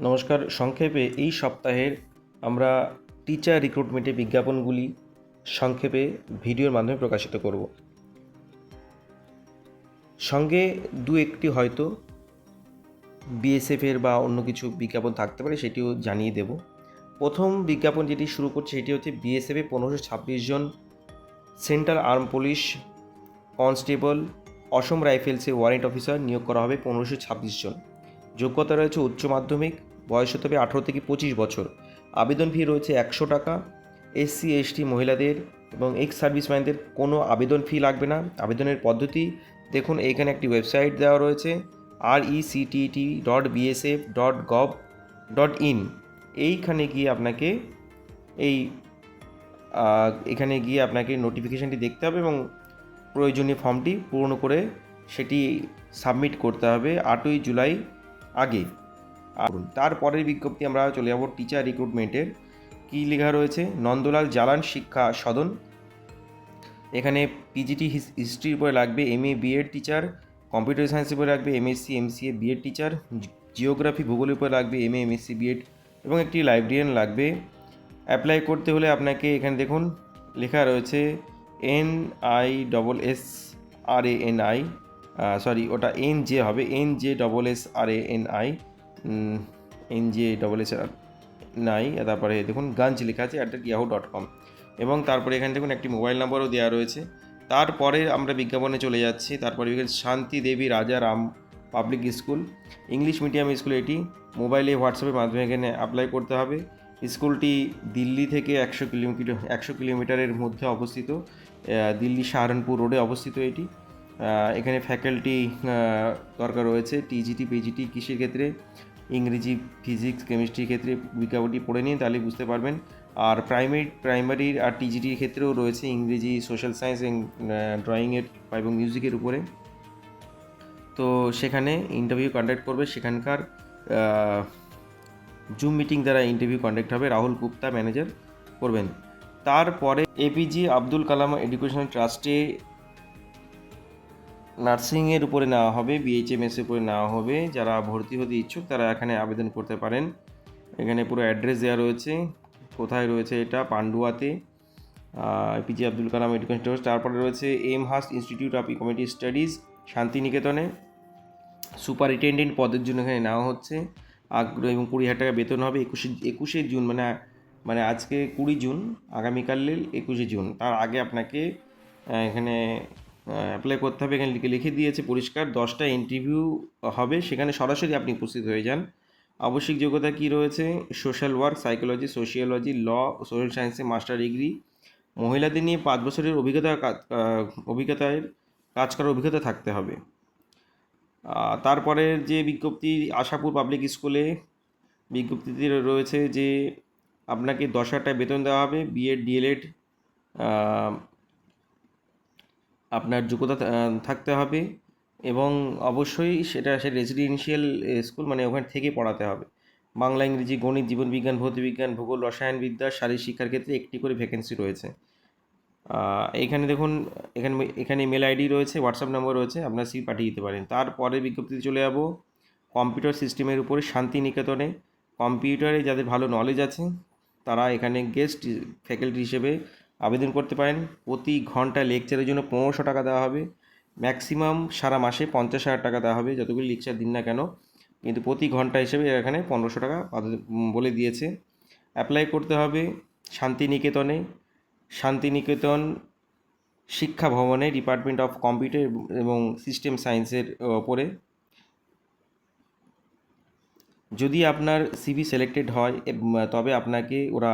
নমস্কার। সংক্ষেপে এই সপ্তাহের আমরা টিচার রিক্রুটমেন্টের বিজ্ঞাপনগুলি সংক্ষেপে ভিডিওর মাধ্যমে প্রকাশিত করব। সঙ্গে দু একটি হয়তো বিএসএফের বা অন্য কিছু বিজ্ঞাপন থাকতে পারে সেটিও জানিয়ে দেব। প্রথম বিজ্ঞাপন যেটি শুরু করছে সেটি হচ্ছে বিএসএফে পনেরোশো ছাব্বিশ জন central arm police constable Assam রাইফেলসে warrant officer নিয়োগ করা হবে পনেরোশো ছাব্বিশ জন। যোগ্যতা রয়েছে উচ্চ মাধ্যমিক বয়স হতে হবে আঠেরো থেকে পঁচিশ বছর। আবেদন ফি রয়েছে একশো টাকা। এসসি, এসটি মহিলাদের এবং এক্স সার্ভিসম্যানদের কোনো আবেদন ফি লাগবে না। আবেদনের পদ্ধতি দেখুন এখানে একটি ওয়েবসাইট দেওয়া রয়েছে R E CTT dot BSF dot gov dot in এইখানে গিয়ে আপনাকে এই এখানে গিয়ে আপনাকে নোটিফিকেশানটি দেখতে হবে এবং প্রয়োজনীয় ফর্মটি পূরণ করে সেটি সাবমিট করতে হবে আটই জুলাই আগে। আর তারপরের বিজ্ঞপ্তি আমরা চলে যাব টিচার রিক্রুটমেন্টের কী লেখা রয়েছে? নন্দলাল জালান শিক্ষা সদন। এখানে পিজিটি হিস্ট্রির উপরে লাগবে M A BEd teacher computer সায়েন্সের উপরে লাগবে MSc MCA BEd teacher geography ভূগোলের উপরে লাগবে এম এ এমএসসি বিএড এবং একটি লাইব্রেরিয়ান লাগবে। অ্যাপ্লাই করতে হলে আপনাকে এখানে দেখুন, লেখা রয়েছে N I double S R A N I sorry ওটা এন জে হবে N J double S R A N I N J double S নাই তারপরে দেখুন গাঞ্জ লেখা আছে at the Yahoo dot com এবং তারপরে এখানে দেখুন একটি মোবাইল নাম্বারও দেওয়া রয়েছে। তারপরে আমরা বিজ্ঞাপনে চলে যাচ্ছি। তারপরে Shanti Devi Raja Ram public school. English medium school এটি। মোবাইলে, হোয়াটসঅ্যাপের মাধ্যমে এখানে অ্যাপ্লাই করতে হবে। স্কুলটি দিল্লি থেকে একশো কিলোমিটার, একশো কিলোমিটারের মধ্যে অবস্থিত। দিল্লি সাহারানপুর রোডে অবস্থিত এটি। এখানে ফ্যাকাল্টি দরকার রয়েছে। টিজিটি পিজিটি কৃষির ক্ষেত্রে। ইংরেজি, ফিজিক্স কেমিস্ট্রির ক্ষেত্রে বিজ্ঞাপনটি পড়ে নিন, তাহলে বুঝতে পারবেন। আর প্রাইমারি, প্রাইমারির আর টিজিটির ক্ষেত্রেও রয়েছে ইংরেজি, সোশ্যাল সায়েন্স ড্রয়িংয়ের এবং মিউজিকের উপরে। তো সেখানে ইন্টারভিউ কন্ডাক্ট করবে সেখানকার জুম মিটিং দ্বারা ইন্টারভিউ কন্ডাক্ট হবে, রাহুল গুপ্তা ম্যানেজার করবেন। তারপরে A P J Abdul Kalam educational ট্রাস্টে নার্সিংয়ের উপরে নেওয়া হবে বিএইচএমএস এর উপরে নেওয়া হবে। যারা ভর্তি হতে ইচ্ছুক, তারা এখানে আবেদন করতে পারেন। এখানে পুরো অ্যাড্রেস দেওয়া রয়েছে। কোথায় রয়েছে এটা? পান্ডুয়াতে। APJ Abdul Kalam education trust তারপরে রয়েছে এম হাস্ট ইনস্টিটিউট অফ ইকোমেডি স্টাডিজ শান্তিনিকেতনে। সুপারিনটেন্ডেন্ট পদের জন্য এখানে নেওয়া হচ্ছে। আগ্রহ এবং কুড়ি হাজার টাকা বেতন হবে একুশে একুশে জুন মানে মানে আজকে কুড়ি জুন, আগামীকাল একুশে জুন। তার আগে আপনাকে এখানে অ্যাপ্লাই করতে হবে। এখানে লিখে দিয়েছে পরিষ্কার, দশটা ইন্টারভিউ হবে। সেখানে সরাসরি আপনি উপস্থিত হয়ে যান। আবশ্যিক যোগ্যতা কী রয়েছে? Social work psychology sociology law social সায়েন্সে মাস্টার ডিগ্রি মহিলাদের নিয়ে পাঁচ বছরের অভিজ্ঞতা অভিজ্ঞতায়, কাজ করার অভিজ্ঞতা থাকতে হবে। তারপরে যে বিজ্ঞপ্তি আশাপুর পাবলিক স্কুলে বিজ্ঞপ্তিতে রয়েছে যে আপনাকে দশ হাজার টাকা বেতন দেওয়া হবে। বিএড ডিএলএড আপনার যোগ্যতা থাকতে হবে এবং অবশ্যই সেটা সে রেসিডেন্সিয়াল স্কুল মানে ওখানে থেকে পড়াতে হবে। বাংলা, ইংরেজি, গণিত জীবনবিজ্ঞান ভৌতবিজ্ঞান ভূগোল রসায়নবিদ্যা শারীর শিক্ষার ক্ষেত্রে একটি করে ভ্যাকেন্সি রয়েছে। এখানে দেখুন, এখানে এখানে মেল আইডি রয়েছে হোয়াটসঅ্যাপ নম্বর রয়েছে, আপনার সিট পাঠিয়ে দিতে পারেন। তারপরে বিজ্ঞপ্তিতে চলে যাব কম্পিউটার সিস্টেমের উপরে শান্তিনিকেতনে। কম্পিউটারে যাদের ভালো নলেজ আছে, তারা এখানে গেস্ট ফ্যাকাল্টি হিসেবে আবেদন করতে পারেন। প্রতি ঘণ্টা লেকচারের জন্য পনেরোশো টাকা দেওয়া হবে। ম্যাক্সিমাম সারা মাসে পঞ্চাশ হাজার টাকা দেওয়া হবে। যতগুলি লেকচার দিন না কেন, কিন্তু প্রতি ঘণ্টা হিসেবে এখানে পনেরোশো টাকা বলে দিয়েছে। অ্যাপ্লাই করতে হবে শান্তিনিকেতনে। শান্তিনিকেতন শিক্ষা ভবনে ডিপার্টমেন্ট অফ কম্পিউটার এবং সিস্টেম সায়েন্সের ওপরে। যদি আপনার সিভি সিলেক্টেড হয় তবে আপনাকে ওরা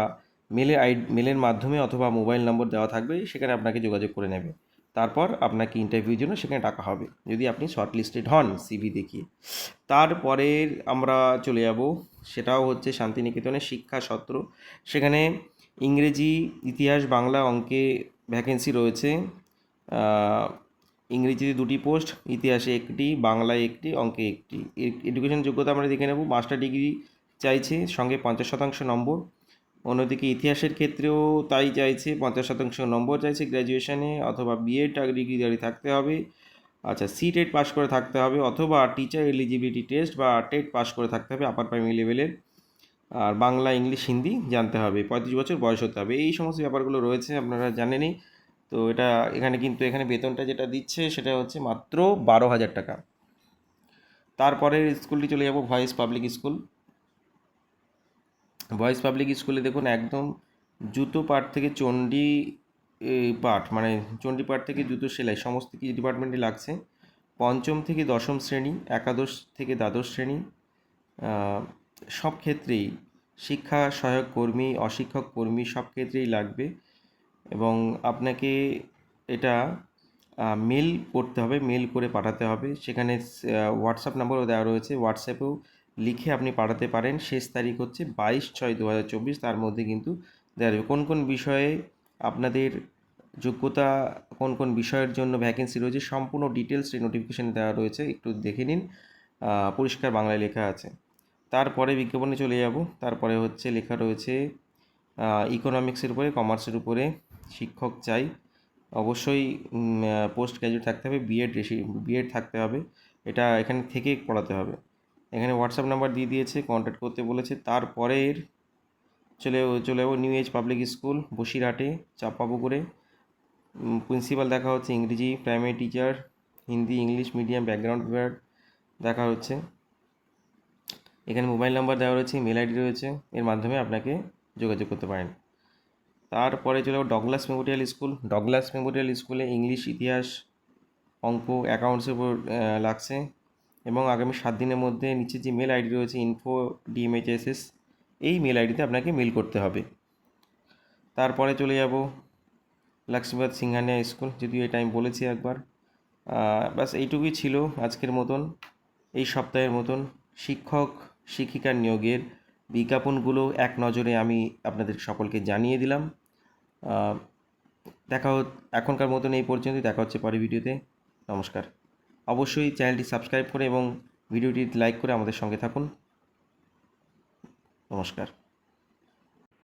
মেলে আই, মেলের মাধ্যমে অথবা মোবাইল নম্বর দেওয়া থাকবে, সেখানে আপনাকে যোগাযোগ করে নেবে। তারপর আপনাকে ইন্টারভিউর জন্য সেখানে ডাকা হবে। যদি আপনি শর্ট লিস্টেড হন সিভি দেখিয়ে। তারপরে আমরা চলে যাব, সেটাও হচ্ছে শান্তিনিকেতনের শিক্ষা সত্র। সেখানে ইংরেজি, ইতিহাস, বাংলা অঙ্কে ভ্যাকেন্সি রয়েছে। ইংরেজিতে দুটি পোস্ট ইতিহাসে একটি, বাংলায় একটি, অঙ্কে একটি। এডুকেশন যোগ্যতা আমরা দেখে নেব। মাস্টার ডিগ্রি চাইছে, সঙ্গে পঞ্চাশ শতাংশ নম্বর। অন্যদিকে ইতিহাসের ক্ষেত্রেও তাই চাইছে, পঞ্চাশ শতাংশ নম্বর চাইছে গ্র্যাজুয়েশনে, অথবা বিএড ডিগ্রি থাকতে হবে। আচ্ছা সি টেট পাস করে থাকতে হবে, অথবা টিচার এলিজিবিলিটি টেস্ট বা টেট পাস করে থাকতে হবে আপার প্রাইমারি লেভেলের আর বাংলা ইংলিশ হিন্দি জানতে হবে, পঁয়ত্রিশ বছর বয়স হতে হবে, এই সমস্ত ব্যাপারগুলো রয়েছে, আপনারা জানেনই তো এটা এখানে কিন্তু এখানে বেতনটা যেটা দিচ্ছে সেটা হচ্ছে মাত্র বারো হাজার টাকা। তারপরে স্কুলটি চলে যাব voice public school voice public স্কুলে দেখুন, একদম জুতো পাট থেকে চণ্ডী পাঠ মানে চণ্ডী পাঠ থেকে জুতো সেলাই, সমস্ত কিছু ডিপার্টমেন্টে লাগছে। পঞ্চম থেকে দশম শ্রেণি, একাদশ থেকে দ্বাদশ শ্রেণি সব ক্ষেত্রেই শিক্ষা সহায়ক কর্মী, অশিক্ষক কর্মী সব ক্ষেত্রেই লাগবে এবং আপনাকে এটা মেল করতে হবে মেল করে পাঠাতে হবে। সেখানে হোয়াটসঅ্যাপ নাম্বারও দেওয়া রয়েছে। হোয়াটসঅ্যাপেও লিখে আপনি পাঠাতে পারেন। শেষ তারিখ হচ্ছে বাইশ ছয় দু হাজার চব্বিশ। তার মধ্যে কিন্তু দেওয়া যাবে কোন কোন বিষয়ে আপনাদের যোগ্যতা, কোন কোন বিষয়ের জন্য ভ্যাকেন্সি রয়েছে, সম্পূর্ণ ডিটেলস এই নোটিফিকেশানে দেওয়া রয়েছে। একটু দেখে নিন। পরিষ্কার বাংলায় লেখা আছে। তারপরে বিজ্ঞাপনে চলে যাব। তারপরে হচ্ছে লেখা রয়েছে ইকোনমিক্সের উপরে কমার্সের উপরে শিক্ষক চাই। অবশ্যই পোস্ট গ্র্যাজুয়েট থাকতে হবে বিএড বিএড থাকতে হবে। এটা এখানে থেকে পড়াতে হবে। এখানে হোয়াটসঅ্যাপ নাম্বার দিয়ে দিয়েছে কন্ট্যাক্ট করতে বলেছে। তারপরের চলে চলে যাব নিউ এজ পাবলিক স্কুল বসিরহাটে চাপাপুকুরে প্রিন্সিপাল দেখা হচ্ছে, ইংরেজি primary teacher Hindi English medium background বিভাগ দেখা হচ্ছে। এখানে মোবাইল নাম্বার দেওয়া রয়েছে মেল আইডি রয়েছে, এর মাধ্যমে আপনাকে যোগাযোগ করতে পারেন। তারপরে চলে যাব Douglas memorial school Douglas memorial স্কুলে ইংলিশ ইতিহাস, অঙ্ক অ্যাকাউন্টসের উপর লাগছে। এবং আগামী সাত দিনের মধ্যে নিচে যে মেল আইডি রয়েছে ইনফো ডিএমএইচএসএস এই মেল আইডিতে আপনাকে মেল করতে হবে। তারপরে চলে যাব লক্ষ্মীবাদ সিংহানিয়া স্কুল, যদিও এটা আমি বলেছি একবার। ব্যাস এইটুকুই ছিল আজকের মতন, এই সপ্তাহের মতন। শিক্ষক শিক্ষিকা নিয়োগের বিজ্ঞাপনগুলো এক নজরে আমি আপনাদের সকলকে জানিয়ে দিলাম। দেখা এখনকার মতন এই পর্যন্তই, দেখা হচ্ছে পরের ভিডিওতে। নমস্কার। অবশ্যই চ্যানেলটি সাবস্ক্রাইব করে এবং ভিডিওটি লাইক করে আমাদের সঙ্গে থাকুন। নমস্কার।